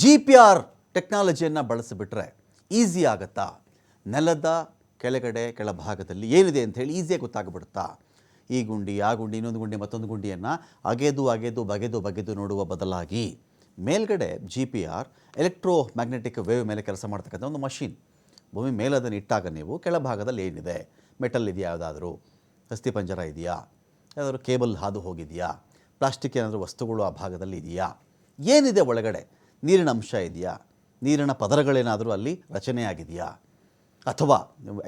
G P R ಟೆಕ್ನಾಲಜಿಯನ್ನು ಬಳಸಿಬಿಟ್ರೆ easy ಆಗುತ್ತಾ? ನೆಲದ ಕೆಳಗಡೆ, ಕೆಳಭಾಗದಲ್ಲಿ ಏನಿದೆ ಅಂತ ಹೇಳಿ ಈಸಿಯಾಗಿ ಗೊತ್ತಾಗ್ಬಿಡುತ್ತಾ? ಈ ಗುಂಡಿ, ಆ ಗುಂಡಿ, ಇನ್ನೊಂದು ಗುಂಡಿ, ಮತ್ತೊಂದು ಗುಂಡಿಯನ್ನು ಅಗೆದು ಅಗೆದು, ಬಗೆದು ಬಗೆದು ನೋಡುವ ಬದಲಾಗಿ ಮೇಲ್ಗಡೆ G P R electromagnetic wave ಮೇಲೆ ಕೆಲಸ ಮಾಡ್ತಕ್ಕಂಥ ಒಂದು ಮಷಿನ್ ಭೂಮಿ ಮೇಲೆ ಅದನ್ನು ಇಟ್ಟಾಗ ನೀವು ಕೆಳಭಾಗದಲ್ಲಿ ಏನಿದೆ? ಮೆಟಲ್ ಇದೆಯಾ ಯಾವುದಾದ್ರೂ? ಅಸ್ಥಿಪಂಜರ ಇದೆಯಾ? ಯಾವುದಾದ್ರೂ ಕೇಬಲ್ ಹಾದು ಹೋಗಿದೆಯಾ? ಪ್ಲಾಸ್ಟಿಕ್ ಏನಾದರೂ ವಸ್ತುಗಳು ಆ ಭಾಗದಲ್ಲಿ ಇದೆಯಾ? ಏನಿದೆ ಒಳಗಡೆ? ನೀರಿನ ಅಂಶ ಇದೆಯಾ? ನೀರಿನ ಪದರಗಳೇನಾದರೂ ಅಲ್ಲಿ ರಚನೆಯಾಗಿದೆಯಾ? ಅಥವಾ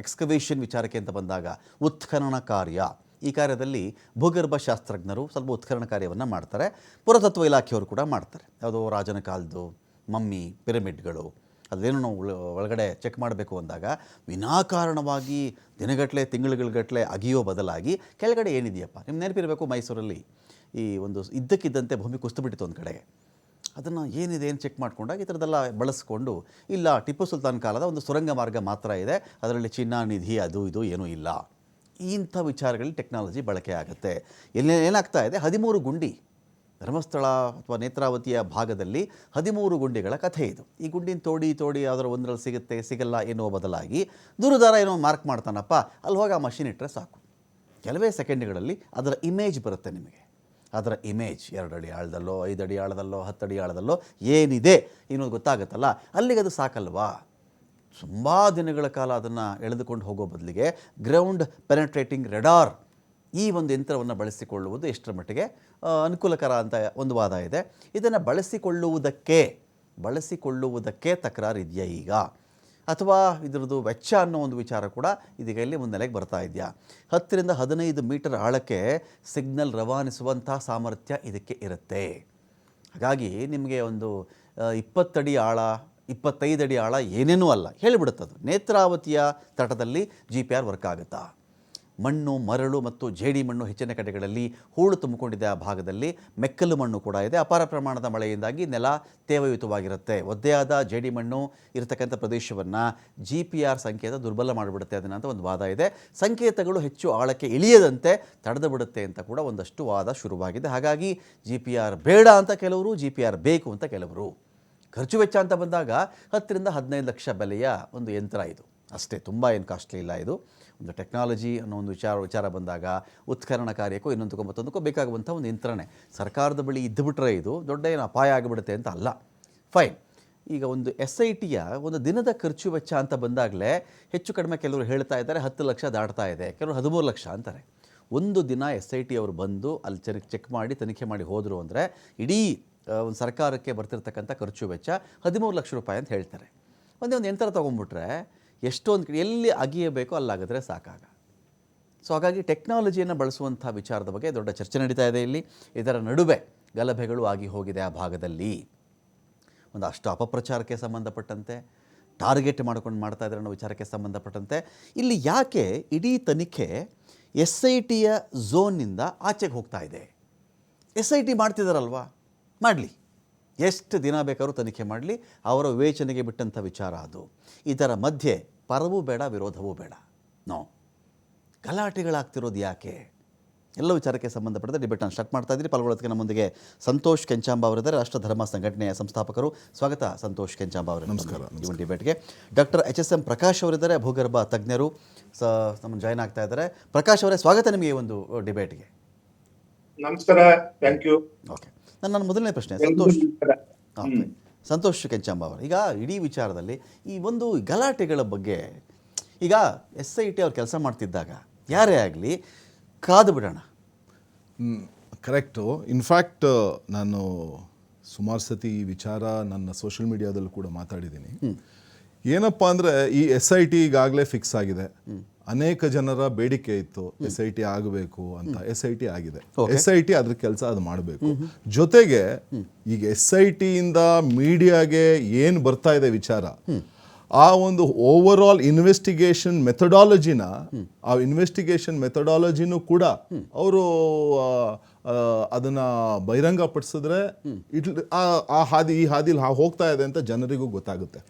ಎಕ್ಸ್ಕವೇಷನ್ ವಿಚಾರಕ್ಕೆ ಅಂತ ಬಂದಾಗ ಉತ್ಖನನ ಕಾರ್ಯ. ಈ ಕಾರ್ಯದಲ್ಲಿ ಭೂಗರ್ಭ ಶಾಸ್ತ್ರಜ್ಞರು ಸ್ವಲ್ಪ ಉತ್ಖನನ ಕಾರ್ಯವನ್ನು ಮಾಡ್ತಾರೆ. ಪುರಾತತ್ವ ಇಲಾಖೆಯವರು ಕೂಡ ಮಾಡ್ತಾರೆ. ಯಾವುದೋ ರಾಜನ ಕಾಲದ್ದು, ಮಮ್ಮಿ, ಪಿರಮಿಡ್ಗಳು ಅದೇನು ನಾವು ಒಳಗಡೆ ಚೆಕ್ ಮಾಡಬೇಕು ಅಂದಾಗ ವಿನಾಕಾರಣವಾಗಿ ದಿನಗಟ್ಟಲೆ ತಿಂಗಳುಗಟ್ಟಲೆ ಅಗಿಯೋ ಬದಲಾಗಿ ಕೆಳಗಡೆ ಏನಿದೆಯಪ್ಪ? ನಿಮ್ಮ ನೆನಪಿರಬೇಕು ಮೈಸೂರಲ್ಲಿ ಈ ಒಂದು ಇದ್ದಕ್ಕಿದ್ದಂತೆ ಭೂಮಿ ಕುಸ್ತು ಬಿಟ್ಟಿತ್ತು ಒಂದು ಕಡೆಗೆ ಅದನ್ನು ಏನಿದೆ ಏನು ಚೆಕ್ ಮಾಡಿಕೊಂಡಾಗ ಈ ಥರದೆಲ್ಲ ಬಳಸ್ಕೊಂಡು, ಇಲ್ಲ ಟಿಪ್ಪು ಸುಲ್ತಾನ್ ಕಾಲದ ಒಂದು ಸುರಂಗ ಮಾರ್ಗ ಮಾತ್ರ ಇದೆ, ಅದರಲ್ಲಿ ಚಿನ್ನ, ನಿಧಿ ಅದು ಇದು ಏನೂ ಇಲ್ಲ. ಇಂಥ ವಿಚಾರಗಳಲ್ಲಿ ಟೆಕ್ನಾಲಜಿ ಬಳಕೆ ಆಗುತ್ತೆ. ಎಲ್ಲಿ ಏನಾಗ್ತಾ ಇದೆ? ಹದಿಮೂರು ಗುಂಡಿ, ಧರ್ಮಸ್ಥಳ ಅಥವಾ ನೇತ್ರಾವತಿಯ ಭಾಗದಲ್ಲಿ ಹದಿಮೂರು ಗುಂಡಿಗಳ ಕಥೆ ಇದು. ಈ ಗುಂಡಿನ ತೋಡಿ ತೋಡಿ ಅದರ ಒಂದರಲ್ಲಿ ಸಿಗುತ್ತೆ, ಸಿಗಲ್ಲ ಎನ್ನುವ ಬದಲಾಗಿ ದೂರದಾರ ಏನೋ ಮಾರ್ಕ್ ಮಾಡ್ತಾನಪ್ಪ, ಅಲ್ಲಿ ಹೋಗಿ ಆ ಮಷಿನ್ ಇಟ್ಟರೆ ಸಾಕು. ಕೆಲವೇ ಸೆಕೆಂಡ್ಗಳಲ್ಲಿ ಅದರ ಇಮೇಜ್ ಬರುತ್ತೆ ನಿಮಗೆ. ಅದರ ಇಮೇಜ್ ಎರಡು ಅಡಿ ಆಳದಲ್ಲೋ ಐದು ಅಡಿ ಆಳದಲ್ಲೋ ಹತ್ತು ಅಡಿ ಆಳದಲ್ಲೋ ಏನಿದೆ ಇನ್ನೊಂದು ಗೊತ್ತಾಗುತ್ತಲ್ಲ? ಅಲ್ಲಿಗೆ ಅದು ಸಾಕಲ್ವಾ? ತುಂಬ ದಿನಗಳ ಕಾಲ ಅದನ್ನು ಎಳೆದುಕೊಂಡು ಹೋಗೋ ಬದಲಿಗೆ ಗ್ರೌಂಡ್ ಪೆನೆಟ್ರೇಟಿಂಗ್ ರೆಡಾರ್ ಈ ಒಂದು ಯಂತ್ರವನ್ನು ಬಳಸಿಕೊಳ್ಳುವುದು ಎಷ್ಟರ ಮಟ್ಟಿಗೆ ಅನುಕೂಲಕರ ಅಂತ ಒಂದು ವಾದ ಇದೆ. ಇದನ್ನು ಬಳಸಿಕೊಳ್ಳುವುದಕ್ಕೆ ಬಳಸಿಕೊಳ್ಳುವುದಕ್ಕೆ ತಕರಾರು ಇದೆಯಾ ಈಗ? ಅಥವಾ ಇದರದ್ದು ವೆಚ್ಚ ಅನ್ನೋ ಒಂದು ವಿಚಾರ ಕೂಡ ಇದೀಗ ಇಲ್ಲಿ ಮುನ್ನೆಲೆಗೆ ಬರ್ತಾ ಇದೆಯಾ? ಹತ್ತರಿಂದ ಹದಿನೈದು ಮೀಟರ್ ಆಳಕ್ಕೆ ಸಿಗ್ನಲ್ ರವಾನಿಸುವಂಥ ಸಾಮರ್ಥ್ಯ ಇದಕ್ಕೆ ಇರುತ್ತೆ. ಹಾಗಾಗಿ ನಿಮಗೆ ಒಂದು ಇಪ್ಪತ್ತಡಿ ಆಳ, ಇಪ್ಪತ್ತೈದು ಅಡಿ ಆಳ ಏನೇನೂ ಅಲ್ಲ. ಹೇಳಿಬಿಡುತ್ತದು ನೇತ್ರಾವತಿಯ ತಟದಲ್ಲಿ ಜಿ ಪಿ ಆರ್ ವರ್ಕ್ ಆಗುತ್ತಾ? ಮಣ್ಣು, ಮರಳು ಮತ್ತು ಜೇಡಿ ಮಣ್ಣು ಹೆಚ್ಚಿನ ಕಡೆಗಳಲ್ಲಿ ಹೂಳು ತುಂಬಿಕೊಂಡಿದ್ದ ಭಾಗದಲ್ಲಿ ಮೆಕ್ಕಲು ಮಣ್ಣು ಕೂಡ ಇದೆ. ಅಪಾರ ಪ್ರಮಾಣದ ಮಳೆಯಿಂದಾಗಿ ನೆಲ ತೇವಯುತವಾಗಿರುತ್ತೆ. ಒದ್ದೆಯಾದ ಜೇಡಿ ಮಣ್ಣು ಇರತಕ್ಕಂಥ ಪ್ರದೇಶವನ್ನು ಜಿ ಪಿ ಆರ್ ಸಂಕೇತ ದುರ್ಬಲ ಮಾಡಿಬಿಡುತ್ತೆ ಅದನ್ನ ಅಂತ ಒಂದು ವಾದ ಇದೆ. ಸಂಕೇತಗಳು ಹೆಚ್ಚು ಆಳಕ್ಕೆ ಇಳಿಯದಂತೆ ತಡೆದು ಬಿಡುತ್ತೆ ಅಂತ ಕೂಡ ಒಂದಷ್ಟು ವಾದ ಶುರುವಾಗಿದೆ. ಹಾಗಾಗಿ ಜಿ ಪಿ ಆರ್ ಬೇಡ ಅಂತ ಕೆಲವರು ಜಿ ಪಿ ಆರ್ ಬೇಕು ಅಂತ ಕೆಲವರು. ಖರ್ಚು ವೆಚ್ಚ ಅಂತ ಬಂದಾಗ ಹತ್ತರಿಂದ ಹದಿನೈದು ಲಕ್ಷ ಬೆಲೆಯ ಒಂದು ಯಂತ್ರ ಇದು. ಅಷ್ಟೇ ತುಂಬ ಏನು ಕಾಸ್ಟ್ಲಿ ಇಲ್ಲ ಇದು. ಒಂದು ಟೆಕ್ನಾಲಜಿ ಅನ್ನೋ ಒಂದು ವಿಚಾರ ವಿಚಾರ ಬಂದಾಗ ಉತ್ಖನನ ಕಾರ್ಯಕ್ಕೂ ಇನ್ನೊಂದಕ್ಕೂ ಮತ್ತೊಂದಕ್ಕೂ ಬೇಕಾಗುವಂಥ ಒಂದು ಯಂತ್ರಣೆ ಸರ್ಕಾರದ ಬಳಿ ಇದ್ದುಬಿಟ್ರೆ ಇದು ದೊಡ್ಡ ಏನು ಅಪಾಯ ಆಗಿಬಿಡುತ್ತೆ ಅಂತ ಅಲ್ಲ. ಫೈನ್ ಈಗ ಒಂದು ಎಸ್ ಐ ಟಿಯ ಒಂದು ದಿನದ ಖರ್ಚು ವೆಚ್ಚ ಅಂತ ಬಂದಾಗಲೇ ಹೆಚ್ಚು ಕಡಿಮೆ ಕೆಲವರು ಹೇಳ್ತಾ ಇದ್ದಾರೆ, ಹತ್ತು ಲಕ್ಷ ದಾಟ್ತಾ ಇದೆ, ಕೆಲವರು ಹದಿಮೂರು ಲಕ್ಷ ಅಂತಾರೆ. ಒಂದು ದಿನ ಎಸ್ ಐ ಟಿ ಅವರು ಬಂದು ಅಲ್ಲಿ ಚೆಕ್ ಚೆಕ್ ಮಾಡಿ, ತನಿಖೆ ಮಾಡಿ ಹೋದರು ಅಂದರೆ ಇಡೀ ಒಂದು ಸರ್ಕಾರಕ್ಕೆ ಬರ್ತಿರ್ತಕ್ಕಂಥ ಖರ್ಚು ವೆಚ್ಚ ಹದಿಮೂರು ಲಕ್ಷ ರೂಪಾಯಿ ಅಂತ ಹೇಳ್ತಾರೆ. ಒಂದೇ ಒಂದು ಯಂತ್ರ ತೊಗೊಂಡ್ಬಿಟ್ರೆ ಎಷ್ಟೊಂದು ಕಡೆ ಎಲ್ಲಿ ಅಗಿಯಬೇಕೋ ಅಲ್ಲಾಗಿದ್ರೆ ಸಾಕಾಗ. ಸೊ ಹಾಗಾಗಿ ಟೆಕ್ನಾಲಜಿಯನ್ನು ಬಳಸುವಂಥ ವಿಚಾರದ ಬಗ್ಗೆ ದೊಡ್ಡ ಚರ್ಚೆ ನಡೀತಾ ಇದೆ ಇಲ್ಲಿ. ಇದರ ನಡುವೆ ಗಲಭೆಗಳು ಆಗಿ ಹೋಗಿದೆ ಆ ಭಾಗದಲ್ಲಿ. ಒಂದು ಅಷ್ಟು ಅಪಪ್ರಚಾರಕ್ಕೆ ಸಂಬಂಧಪಟ್ಟಂತೆ, ಟಾರ್ಗೆಟ್ ಮಾಡ್ಕೊಂಡು ಮಾಡ್ತಾ ಇದ್ದಾರೆ ಅನ್ನೋ ವಿಚಾರಕ್ಕೆ ಸಂಬಂಧಪಟ್ಟಂತೆ. ಇಲ್ಲಿ ಯಾಕೆ ಇಡೀ ತನಿಖೆ ಎಸ್ ಐ ಟಿಯ ಝೋನ್ನಿಂದ ಆಚೆಗೆ ಹೋಗ್ತಾ ಇದೆ? ಎಸ್ ಐ ಟಿ ಮಾಡ್ತಿದ್ದಾರಲ್ವಾ ಮಾಡಲಿ. ಎಷ್ಟು ದಿನ ಬೇಕಾದ್ರೂ ತನಿಖೆ ಮಾಡಲಿ. ಅವರ ವಿವೇಚನೆಗೆ ಬಿಟ್ಟಂಥ ವಿಚಾರ ಅದು. ಇದರ ಮಧ್ಯೆ ಪರವೂ ಬೇಡ ವಿರೋಧವೂ ಬೇಡ. ನೋ. ಗಲಾಟೆಗಳಾಗ್ತಿರೋದು ಯಾಕೆ? ಎಲ್ಲ ವಿಚಾರಕ್ಕೆ ಸಂಬಂಧಪಟ್ಟಂತೆ ಡಿಬೇಟ್ನ ಸ್ಟಾರ್ಟ್ ಮಾಡ್ತಾ ಇದ್ದೀರಿ. ಪಾಲ್ಗೊಳ್ಳೋದಕ್ಕೆ ನಮ್ಮೊಂದಿಗೆ ಸಂತೋಷ್ ಕೆಂಚಾಂಬ ಅವರಿದ್ದಾರೆ. ರಾಷ್ಟ್ರ ಧರ್ಮ ಸಂಘಟನೆಯ ಸಂಸ್ಥಾಪಕರು. ಸ್ವಾಗತ ಸಂತೋಷ್ ಕೆಂಚಾಂಬ ಅವರು ನಮಸ್ಕಾರ ಈ ಒಂದು ಡಿಬೇಟ್ಗೆ doctor H S M Prakash ಅವರಿದ್ದಾರೆ. ಭೂಗರ್ಭ ತಜ್ಞರು ಸ ನಮ್ಮನ್ನು ಜಾಯ್ನ್ ಆಗ್ತಾ ಇದ್ದಾರೆ. ಪ್ರಕಾಶ್ ಅವರೇ ಸ್ವಾಗತ ನಿಮಗೆ ಈ ಒಂದು ಡಿಬೇಟ್ಗೆ ನಮಸ್ಕಾರ. Thank you okay. ನನ್ನ ನನ್ನ ಮೊದಲನೇ ಪ್ರಶ್ನೆ ಸಂತೋಷ್. ಓಕೆ ಸಂತೋಷ್ ಕೆಂಚಾಂಬ ಅವರು. ಈಗ ಇಡೀ ವಿಚಾರದಲ್ಲಿ ಈ ಒಂದು ಗಲಾಟೆಗಳ ಬಗ್ಗೆ ಈಗ ಎಸ್ ಐ ಟಿ ಅವ್ರು ಕೆಲಸ ಮಾಡ್ತಿದ್ದಾಗ ಯಾರೇ ಆಗಲಿ ಕಾದು ಬಿಡೋಣ. ಕರೆಕ್ಟು. ಇನ್ಫ್ಯಾಕ್ಟ್ ನಾನು ಸುಮಾರು ಸತಿ ಈ ವಿಚಾರ ನನ್ನ ಸೋಷಿಯಲ್ ಮೀಡಿಯಾದಲ್ಲೂ ಕೂಡ ಮಾತಾಡಿದ್ದೀನಿ. ಏನಪ್ಪ ಅಂದ್ರೆ ಈ ಎಸ್ ಐ ಟಿ ಈಗಾಗಲೇ ಫಿಕ್ಸ್ ಆಗಿದೆ. ಅನೇಕ ಜನರ ಬೇಡಿಕೆ ಇತ್ತು ಎಸ್ ಐ ಟಿ ಆಗಬೇಕು ಅಂತ. ಎಸ್ ಐ ಟಿ ಆಗಿದೆ. ಎಸ್ ಐ ಟಿ ಅದ್ರ ಕೆಲಸ ಅದು ಮಾಡಬೇಕು. ಜೊತೆಗೆ ಈಗ ಎಸ್ ಐ ಟಿಯಿಂದ ಮೀಡಿಯಾಗೆ ಏನು ಬರ್ತಾ ಇದೆ ವಿಚಾರ? ಆ ಒಂದು ಓವರ್ ಆಲ್ ಇನ್ವೆಸ್ಟಿಗೇಷನ್ ಮೆಥಡಾಲಜಿನ ಆ ಇನ್ವೆಸ್ಟಿಗೇಷನ್ ಮೆಥಡಾಲಜಿನೂ ಕೂಡ ಅವರು ಅದನ್ನ ಬಹಿರಂಗ ಪಡಿಸಿದ್ರೆ ಇಟ್ ಆ ಹಾದಿ ಈ ಹಾದಿಲಿ ಹೋಗ್ತಾ ಇದೆ ಅಂತ ಜನರಿಗೂ ಗೊತ್ತಾಗುತ್ತೆ.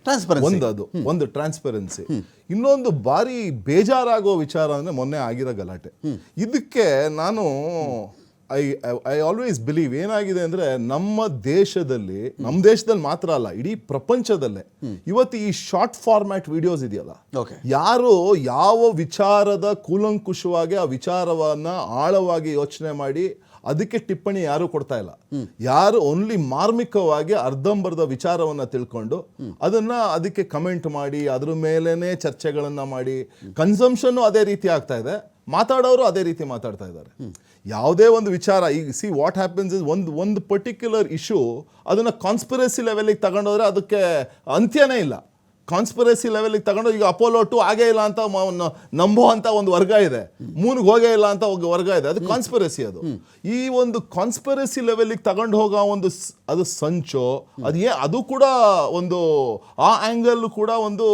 ಒಂದು ಅದು ಒಂದು ಟ್ರಾನ್ಸ್ಪರೆನ್ಸಿ ಇನ್ನೊಂದು ಬಾರಿ ಬೇಜಾರಾಗೋ ವಿಚಾರ ಅಂದ್ರೆ ಮೊನ್ನೆ ಆಗಿರೋ ಗಲಾಟೆ. ಇದಕ್ಕೆ ನಾನು ಐ ಐ ಆಲ್ವೇಸ್ ಬಿಲೀವ್ ಏನಾಗಿದೆ ಅಂದ್ರೆ ನಮ್ಮ ದೇಶದಲ್ಲಿ ನಮ್ಮ ದೇಶದಲ್ಲಿ ಮಾತ್ರ ಅಲ್ಲ ಇಡೀ ಪ್ರಪಂಚದಲ್ಲೇ ಇವತ್ತು ಈ ಶಾರ್ಟ್ ಫಾರ್ಮ್ಯಾಟ್ ವಿಡಿಯೋಸ್ ಇದೆಯಲ್ಲ ಯಾರು ಯಾವ ವಿಚಾರದ ಕೂಲಂಕುಷವಾಗಿ ಆ ವಿಚಾರವನ್ನ ಆಳವಾಗಿ ಯೋಚನೆ ಮಾಡಿ ಅದಕ್ಕೆ ಟಿಪ್ಪಣಿ ಯಾರು ಕೊಡ್ತಾ ಇಲ್ಲ. ಯಾರು ಓನ್ಲಿ ಮಾರ್ಮಿಕವಾಗಿ ಅರ್ಧಂಬರ್ಧ ವಿಚಾರವನ್ನ ತಿಳ್ಕೊಂಡು ಅದನ್ನ ಅದಕ್ಕೆ ಕಮೆಂಟ್ ಮಾಡಿ ಅದ್ರ ಮೇಲೇನೆ ಚರ್ಚೆಗಳನ್ನ ಮಾಡಿ ಕನ್ಸಂಪ್ಷನ್ ಅದೇ ರೀತಿ ಆಗ್ತಾ ಇದೆ. ಮಾತಾಡೋರು ಅದೇ ರೀತಿ ಮಾತಾಡ್ತಾ ಇದ್ದಾರೆ. ಯಾವುದೇ ಒಂದು ವಿಚಾರ ಈಗ ಸಿ ವಾಟ್ ಹ್ಯಾಪನ್ಸ್ ಇಸ್ ಒಂದು ಒಂದು ಪರ್ಟಿಕ್ಯುಲರ್ ಇಶ್ಯೂ ಅದನ್ನು ಕಾನ್ಸ್ಪಿರಸಿ ಲೆವೆಲಿಗೆ ತಗೊಂಡೋದ್ರೆ ಅದಕ್ಕೆ ಅಂತ್ಯನೇ ಇಲ್ಲ. ಕಾನ್ಸ್ಪಿರಸಿ ಲೆವೆಲಿಗೆ ತಗೊಂಡು ಈಗ ಅಪೋಲೋ ಟು ಆಗೇ ಇಲ್ಲ ಅಂತ ನಂಬೋ ಅಂತ ಒಂದು ವರ್ಗ ಇದೆ. ಮೂನಿಗೆ ಹೋಗೇ ಇಲ್ಲ ಅಂತ ಒಂದು ವರ್ಗ ಇದೆ. ಅದು ಕಾನ್ಸ್ಪಿರಸಿ ಅದು. ಈ ಒಂದು ಕಾನ್ಸ್ಪಿರಸಿ ಲೆವೆಲಿಗೆ ತಗೊಂಡು ಹೋಗೋ ಒಂದು ಅದು ಸಂಚು, ಅದು ಏ, ಅದು ಕೂಡ ಒಂದು, ಆ ಆ್ಯಂಗಲ್ ಕೂಡ ಒಂದು